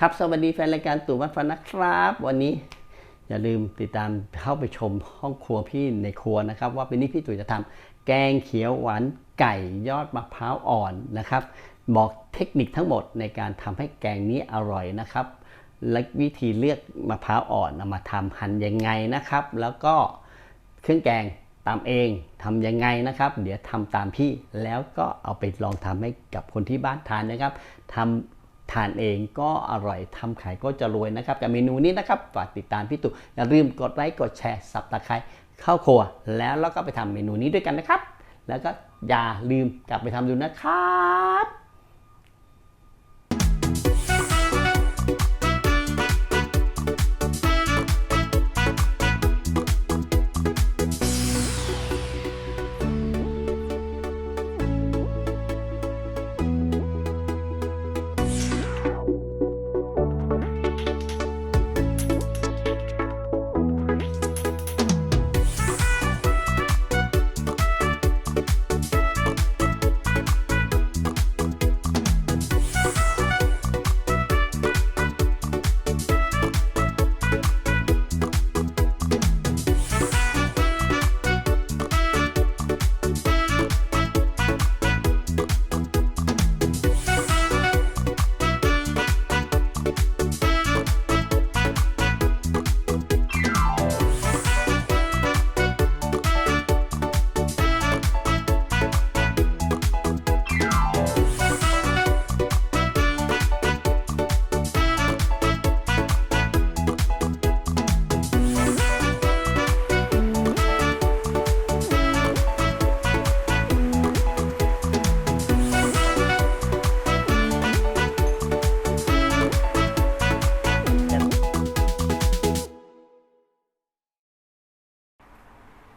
ครับ สวัสดีแฟนรายการตู่วัดฟันนะครับ วันนี้อย่าลืมติดตามเข้าไปชมห้องครัวพี่ในครัวนะครับ ว่าวันนี้พี่ตู่จะทำแกงเขียวหวานไก่ยอดมะพร้าวอ่อนนะครับ บอกเทคนิคทั้งหมดในการทำให้แกงนี้อร่อยนะครับ และวิธีเลือกมะพร้าวอ่อนเอามาทำหั่นยังไงนะครับ แล้วก็เครื่องแกงตามเองทำยังไงนะครับ เดี๋ยวทำตามพี่แล้วก็เอาไปลองทำให้กับคนที่บ้านทานนะครับทำ ทานเองก็อร่อยทำขายก็จะรวยนะครับ กับเมนูนี้นะครับฝากติดตามพี่ตู่อย่าลืมกดไลค์กดแชร์สับตะไคร้เข้าครัว แล้วเราก็ไปทำเมนูนี้ด้วยกันนะครับ แล้วก็อย่าลืมกลับไปทำดูนะครับ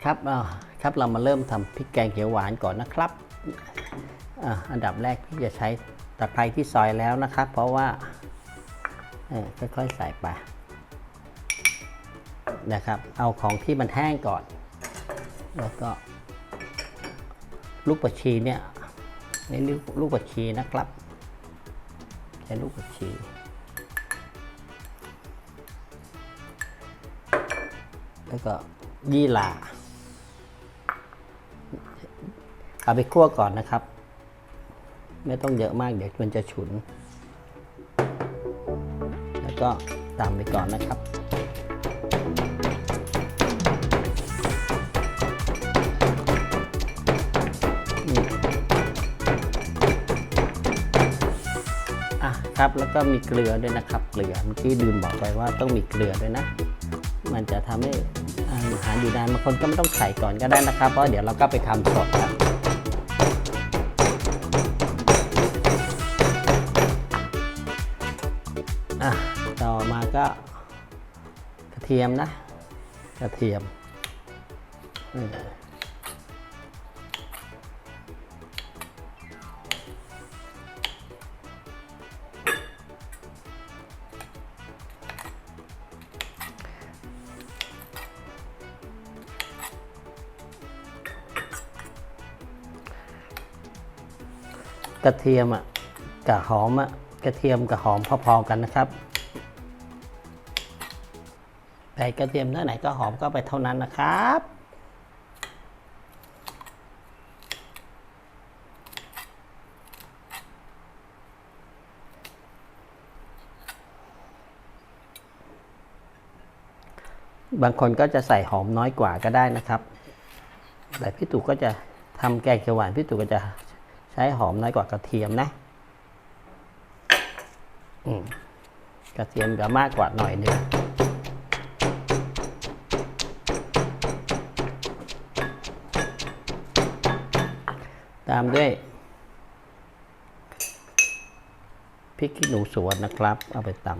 ครับครับเรามาเริ่มทำพริกแกงเขียวหวานก่อนนะครับอันดับแรกพี่จะใช้ตะไคร้ที่ซอยแล้วนะครับ เพราะว่าค่อยๆใส่ไปนะครับ เอาของที่มันแห้งก่อน แล้วก็ ลูกปัชีเนี่ยนี่ลูกลูกปัชีนะครับใช้ลูกปัชีแล้วก็ยี่หร่า เอาไปคั่วก่อนนะครับ ไม่ต้องเยอะมากเดี๋ยวมันจะฉุน แล้วก็ตามไปก่อนนะครับอะครับแล้วก็มีเกลือด้วยนะครับ เกลือเมื่อกี้ลืมบอกไปว่าต้องมีเกลือด้วยนะ มันจะทำให้อาหารอยู่นานบางคนก็ไม่ต้องใส่ก่อนก็ได้นะครับ เพราะเดี๋ยวเราก็ไปทำสดครับ เทียมนะ กระเทียมอืมกระเทียมอะกับหอมอะกระเทียมกับหอมพอๆกันนะครับ ใส่กระเทียมเท่าไหนก็หอมก็ไปเท่านั้นนะครับ บางคนก็จะใส่หอมน้อยกว่าก็ได้นะครับ แต่พี่ตู่ก็จะทำแกงเขียวหวานพี่ตู่ก็จะใช้หอมน้อยกว่ากระเทียมนะอืมกระเทียมจะมากกว่าหน่อยหนึงามด้วยพริกขี้หนูสวนนะครับ เอาไปตำ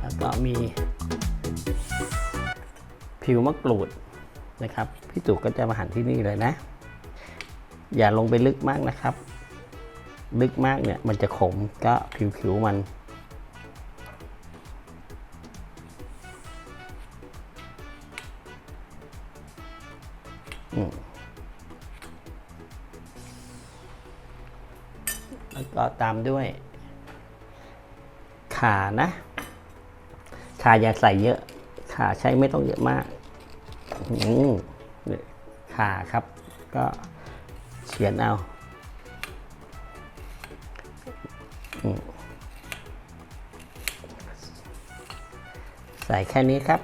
แล้วก็มี ผิวมะกรูดนะครับ พี่ตู่ก็จะมาหั่นที่นี่เลยนะ อย่าลงไปลึกมากนะครับ ลึกมากเนี่ยมันจะขมก็ผิวๆมันอืมแล้วก็ตามด้วย ขานะ ขาอย่าใส่เยอะ ขาใช้ไม่ต้องเยอะมากอืมขาครับ ก็เฉียนเอา ใส่แค่นี้ครับ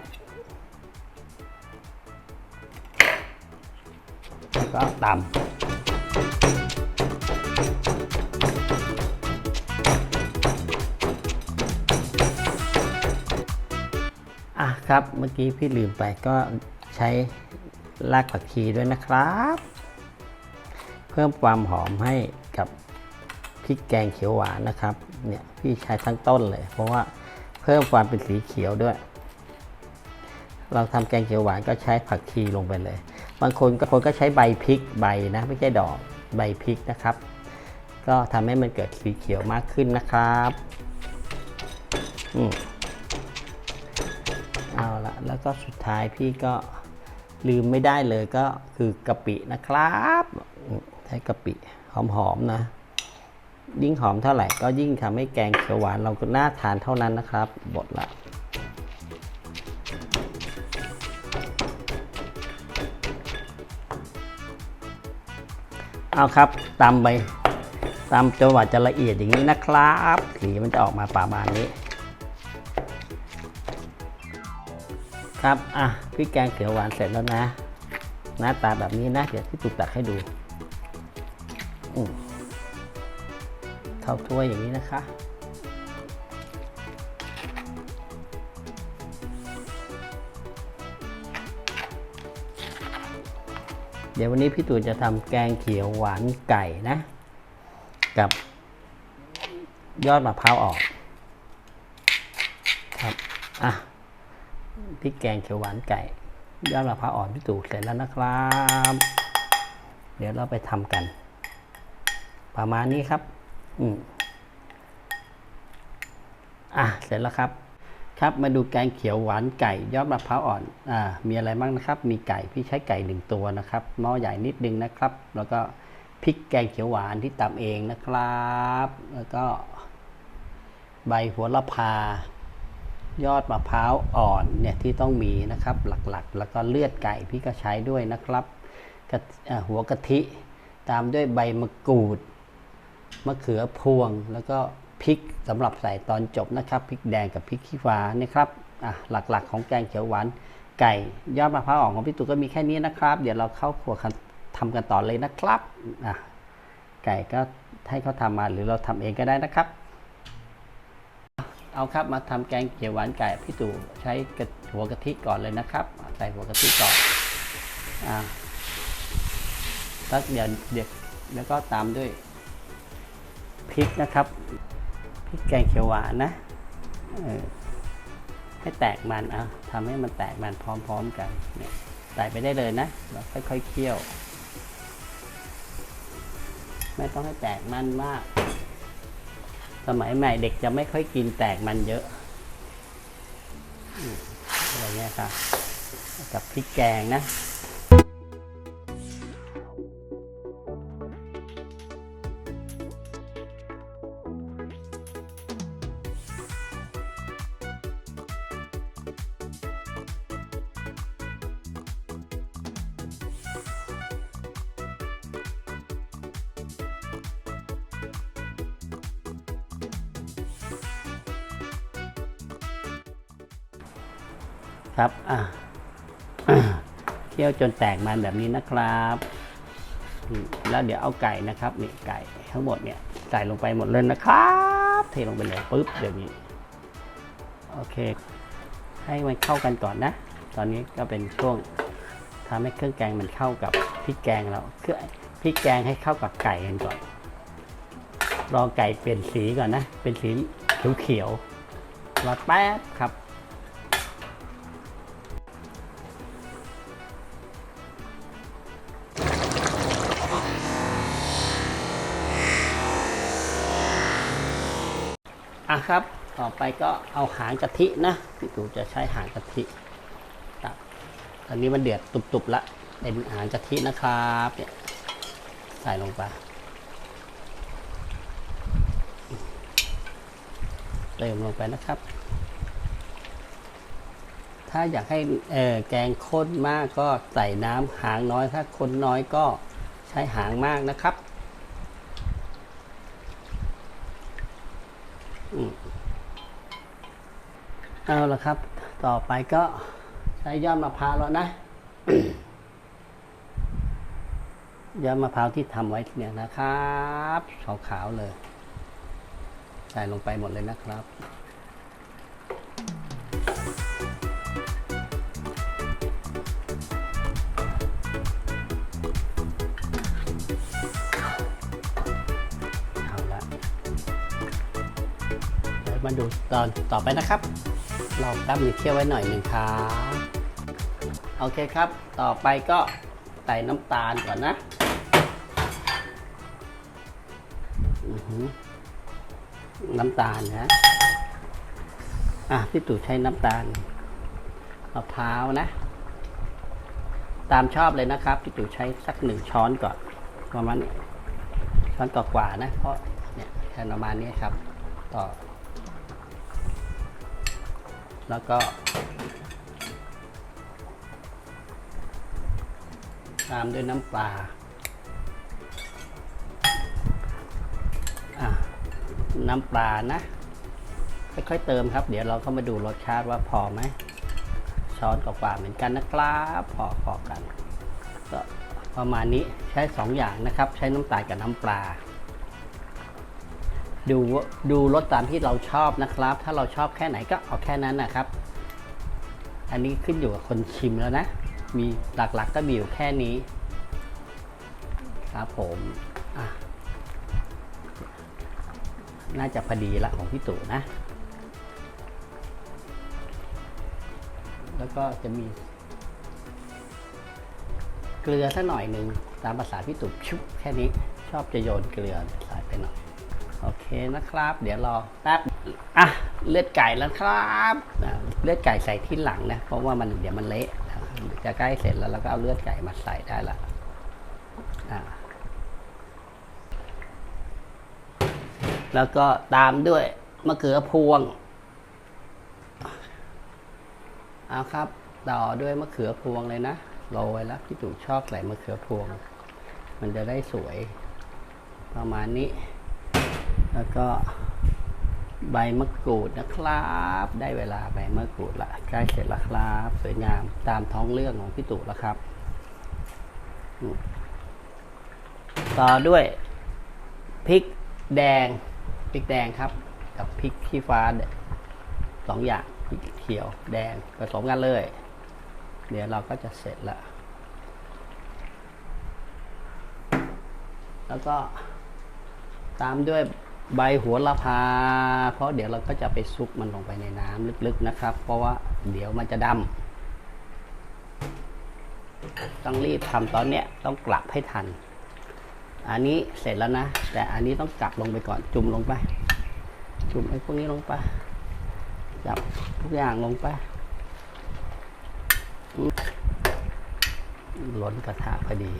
ก็ตำอะครับเมื่อกี้พี่ลืมไปก็ใช้รากผักชีด้วยนะครับ เพิ่มความหอมให้ ริกแกงเขียวหวานนะครับ เนี่ยพี่ใช้ทั้งต้นเลย เพราะว่าเพิ่มความเป็นสีเขียวด้วย เราทำแกงเขียวหวานก็ใช้ผักชีลงไปเลย บางคนก็คนก็ใช้ใบพริกใบนะไม่ใช่ดอกใบพริกนะครับ ก็ทำให้มันเกิดสีเขียวมากขึ้นนะครับอืมเอาละแล้วก็สุดท้ายพี่ก็ลืมไม่ได้เลยก็คือกะปินะครับ ใช้กะปิหอมๆนะ ยิ่งหอมเท่าไหร่ก็ยิ่งทำให้แกงเขียวหวานเราน่าทานเท่านั้นนะครับ บดละเอาครับตำไปตำจนกว่าจะละเอียดอย่างนี้นะครับสีมันจะออกมาประมาณนี้ ครับอะพริกแกงเขียวหวานเสร็จแล้วนะ หน้าตาแบบนี้นะ เดี๋ยวพี่ตุกตักให้ดูอืม เท่าถ้วยอย่างนี้นะคะ เดี๋ยววันนี้พี่ตู่จะทำแกงเขียวหวานไก่นะ กับยอดมะพร้าวออกครับอะพริกแกงเขียวหวานไก่ยอดมะพร้าวอ่อนพี่ตู่เสร็จแล้วนะครับ เดี๋ยวเราไปทำกัน ประมาณนี้ครับ อะเสร็จแล้วครับ ครับมาดูแกงเขียวหวานไก่ยอดมะพร้าวอ่อนอ่ามีอะไรบ้างนะครับ มีไก่พี่ใช้ไก่หนึ่งตัวนะครับหม้อใหญ่นิดนึงนะครับ แล้วก็พริกแกงเขียวหวานที่ตำเองนะครับ แล้วก็ ใบหัวละพายอดมะพร้าวอ่อนเนี่ยที่ต้องมีนะครับ หลักๆ แล้วก็เลือดไก่พี่ก็ใช้ด้วยนะครับหัวกะทิตามด้วยใบมะกรูด มะเขือพวง แล้วก็พริกสำหรับใส่ตอนจบนะครับพริกแดงกับพริกขี้ฟ้านะครับอะหลักๆ ของแกงเขียวหวานไก่ยอดมะพร้าวอ่อนของพี่ตู่ก็มีแค่นี้นะครับ เดี๋ยวเราเข้าครัวกันทำกันต่อเลยนะครับอะไก่ก็ให้เขาทำมาหรือเราทำเองก็ได้นะครับ เอาครับมาทำแกงเขียวหวานไก่พี่ตู่ใช้หัวกะทิก่อนเลยนะครับ ใส่หัวกะทิก่อนอ่าแล้วเดี๋ยวเดี๋ยวแล้วก็ตามด้วย พริกนะครับพริกแกงเขียวหวานนะให้แตกมันเอาทำให้มันแตกมันพร้อมๆกันเนี่ยใส่ไปได้เลยนะแล้วค่อยๆเคี่ยว ไม่ต้องให้แตกมันมาก สมัยใหม่เด็กจะไม่ค่อยกินแตกมันเยอะอะไรเงี้ยครับกับพริกแกงนะ ครับอะเคี่ยวจนแตกมันแบบนี้นะครับ แล้วเดี๋ยวเอาไก่นะครับนี่ไก่ทั้งหมดเนี่ยใส่ลงไปหมดเลยนะครับ เทลงไปเลยปุ๊บเดี๋ยวนี้โอเค ให้มันเข้ากันก่อนนะ ตอนนี้ก็เป็นช่วงทำให้เครื่องแกงมันเข้ากับพริกแกงเราเครื่องพริกแกงให้เข้ากับไก่กันก่อน รอไก่เปลี่ยนสีก่อนนะ เป็นสีเขียวๆรอแป๊บครับ อะครับ ต่อไปก็เอาหางกะทินะพี่ตู่จะใช้หางกะทิตักตอนนี้มันเดือดตุบๆละเป็นหารกะทินะครับเนี่ยใส่ลงไปเติมลงไปนะครับ ถ้าอยากให้แกงข้นมากก็ใส่น้ำหางน้อย ถ้าคนน้อยก็ใช้หางมากนะครับอืม เอาละครับ ต่อไปก็ใช้ยอดมะพร้าวแล้วนะยอดมะพร้าวที่ทำไว้เนี่ยนะครับขาวๆเลย ใส่ลงไปหมดเลยนะครับ มาดูตอนต่อไปนะครับรอแป๊บหนึงเคี่ยวไว้หน่อยหนึ่งครับโอเคครับ ต่อไปก็ใส่น้ำตาลก่อนนะน้ำตาลนะ อะพี่ตู่ใช้น้ำตาลมะพร้าวนะ ตามชอบเลยนะครับ พี่ตู่ใช้สักหนึ่งช้อนก่อนประมาณนี้ช้อนกว่าๆนะ เพราะเนี่ยแค่ประมาณนี้ครับ ต่อ แล้วก็ ตามด้วยน้ำปลาน้ำปลานะ ค่อยๆเติมครับ เดี๋ยวเราก็มาดูรสชาติว่าพอไหมช้อนกว่าๆเหมือนกันนะครับพอพอกันก็ประมาณนี้ใช้สองอย่างนะครับ ใช้น้ำตาลกับน้ำปลา ดูดูรสตามที่เราชอบนะครับ ถ้าเราชอบแค่ไหนก็เอาแค่นั้นนะครับ อันนี้ขึ้นอยู่กับคนชิมแล้วนะ มีหลักๆกก็มีอยู่แค่นี้ ครับผมน่าจะพอดีละของพี่ตู่นะ แล้วก็จะมี เกลือสักหน่อยหนึ่งตามภาษาพี่ตุบชุบแค่นี้ชอบจะโยนเกลือใส่ไปหน่อย โอเคนะครับ เดี๋ยวรอแป๊บอะเลือดไก่แล้วครับเลือดไก่ใส่ที่หลังนะ เพราะว่ามันเดี๋ยวมันเละจะใกล้เสร็จแล้วเราก็เอาเลือดไก่มาใส่ได้ละอะแล้วก็ตามด้วยมะเขือพวงเอาครับ ต่อด้วยมะเขือพวงเลยนะโรยแล้วพี่ตู่ชอบใส่มะเขือพวง มันจะได้สวยประมาณนี้ แล้วก็ใบมะกรูดนะครับ ได้เวลาใบมะกรูดละใกล้เสร็จแล้วครับ สวยงามตามท้องเรื่องของพี่ตู่แล้วครับ ต่อด้วยพริกแดงพริกแดงครับ กับพริกขี้ฟ้าสองอย่างพริกเขียวแดงผสมกันเลย เดี๋ยวเราก็จะเสร็จล้วแล้วก็ตามด้วย ใบหัวละพา เพราะเดี๋ยวเราก็จะไปซุกมันลงไปในน้ำลึกๆนะครับ เพราะว่าเดี๋ยวมันจะดำต้องรีบทำตอนเนี้ยต้องกลับให้ทัน อันนี้เสร็จแล้วนะ แต่อันนี้ต้องกลับลงไปก่อนจุ่มลงไป จุ่มไอ้พวกนี้ลงไปจับทุกอย่างลงไปล้นกระทะพอดี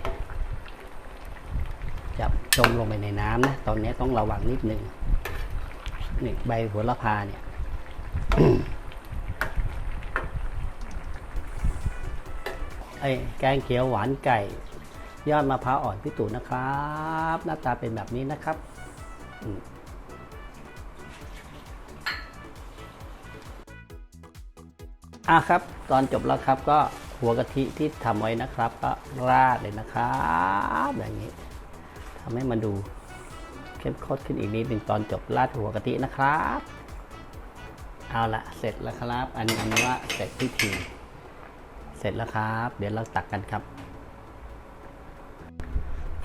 จับจมลงไปในน้ำนะ ตอนนี้ต้องระวังนิดนึงนี่ใบโหัวละพาเนี่ยไอ้แกงเขียวหวานไก่ ยอดมะพร้าวอ่อนพี่ตู่นะครับ หน้าตาเป็นแบบนี้นะครับอะครับ ตอนจบแล้วครับก็หัวกะทิที่ทำไว้นะครับ ก็ราดเลยนะครับอย่างนี้ ทำให้มันดูเข้มข้นขึ้นอีกนิดหนึ่งตอนจบราดหัวกะทินะครับ เอาละเสร็จแล้วครับ อันนี้อันนี้ว่าเสร็จพิธี เสร็จแล้วครับ เดี๋ยวเราตักกันครับ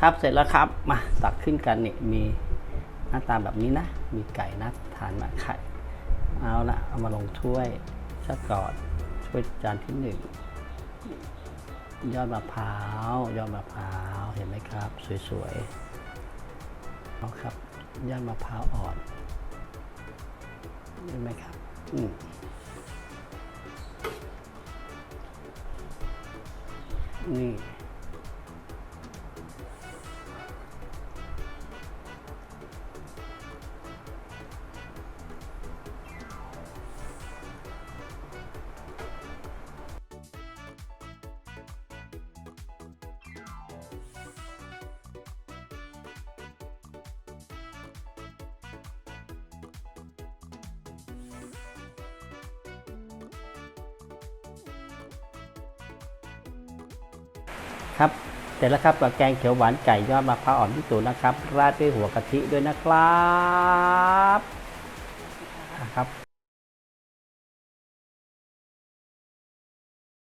ครับเสร็จแล้วครับ มาตักขึ้นกันนี่มีหน้าตาแบบนี้นะ มีไก่นะทานมาไข่ เอาละเอามาลงถ้วยชักก่อนถ้วยจานที่หนึ่ง ยอดมะพร้าวยอดมะพร้าวเห็นไหมครับ สวยๆเอาครับยอดมะพร้าวอ่อนเห็นไหมครับอืมนี่ ครับเสร็จแล้วครับกับแกงเขียวหวานไก่ยอดมะพร้าวอ่อนที่สุดนะครับ ราดด้วยหัวกะทิด้วยนะครับ